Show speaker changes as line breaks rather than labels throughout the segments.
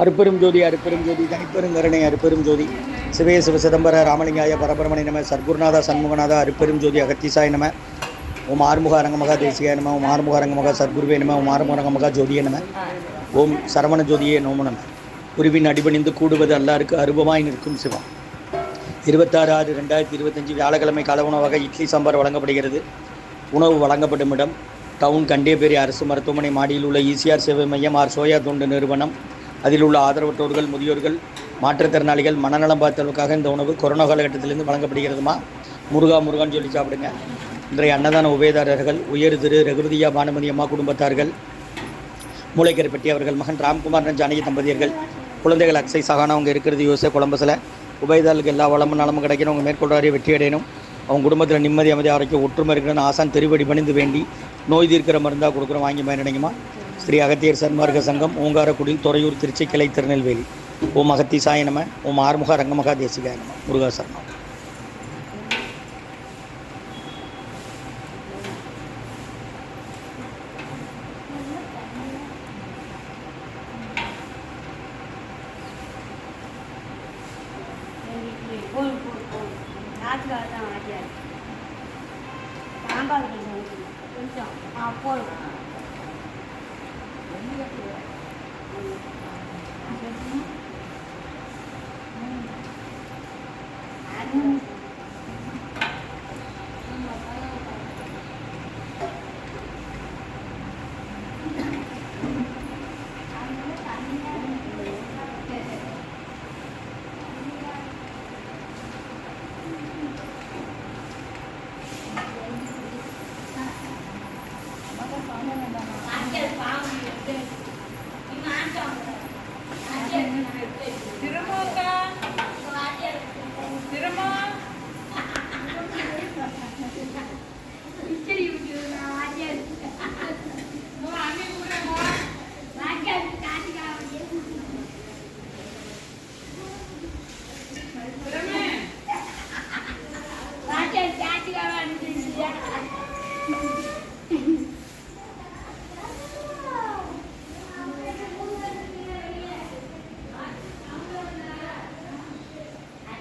அருப்பெரும் ஜோதி அருப்பெரும் ஜோதி தனிப்பெரும் கருணை அருப்பெரும் ஜோதி. சிவே சிவ சிதம்பர ராமலிங்காய பரபரமணி நம சர்க்குருநாதா சண்முகநாதா அருப்பெரும் ஜோதி அகத்தீசாய நம. ஓம் ஆறுமுக அரங்கமகா தேசிகாய நம ஓம் ஆறுமுக அரங்கமகா சர்க்குருவே நம ஓம் ஆறுமுக அரங்கமகா ஜோதியே நம. ஓம் சரவண ஜோதியே நோம நம. குருவின் அடிபணிந்து கூடுவது அல்லாருக்கு அருபமாய் நிற்கும் சிவம். இருபத்தாறு ஆறு ரெண்டாயிரத்தி இருபத்தஞ்சி வியாழக்கிழமை கால உணவாக இட்லி சாம்பார் வழங்கப்படுகிறது. உணவு வழங்கப்படும் இடம் டவுன் கண்டேபேரி அரசு மருத்துவமனை மாடியில் உள்ள இசிஆர் சேவை மையம் ஆர் சோயா தொண்டு நிறுவனம். அதில் உள்ள ஆதரவற்றோர்கள் முதியோர்கள் மாற்றுத்திறனாளிகள் மனநலம் பார்த்தவர்களுக்காக இந்த உணவு கொரோனா காலகட்டத்திலிருந்து வழங்கப்படுகிறதுமா? முருகா முருகான்னு சொல்லி சாப்பிடுங்க. இன்றைய அன்னதான உபயதாரர்கள் உயர் திரு ரகுபதியா பானுமதி அம்மா குடும்பத்தார்கள் மூளைக்கரைப்பட்டி அவர்கள் மகன் ராம்குமார் ஜானகி தம்பதியர்கள் குழந்தைகள் அக்ஸை சகானா அவங்க இருக்கிறது யோசே கொலம்பஸில் உபயதாரர்களுக்கு எல்லா வளமும் நலமும் கிடைக்கணும். அவங்க மேற்கொள்றாரே வெற்றி அடையணும். அவங்க குடும்பத்தில் நிம்மதி அமைதி ஆரோக்கியம் ஒற்றுமை இருக்கணும்னு ஆசான் திருவடி பணிந்து வேண்டி நோய் தீர்க்கிற மருந்தாக கொடுக்குறோம் வாங்கி பயனடைங்கம்மா ஸ்ரீ அகத்தியர் சன்மார்க்க சங்கம் ஓங்காரக்குடில் துறையூர் திருச்சி கிளை திருநெல்வேலி. ஓம் அகத்தி நம ஓம் ஆறுமுக ரங்கமகா தேசிகாய நம. முருகா சரணம்.
போதும் நாட்டுக்காக தான் ஆட்டியாரு சாம்பார் கொஞ்சம் ஊற்றுங்க. கொஞ்சம் ஆ போதும். Thank you.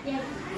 Yeah.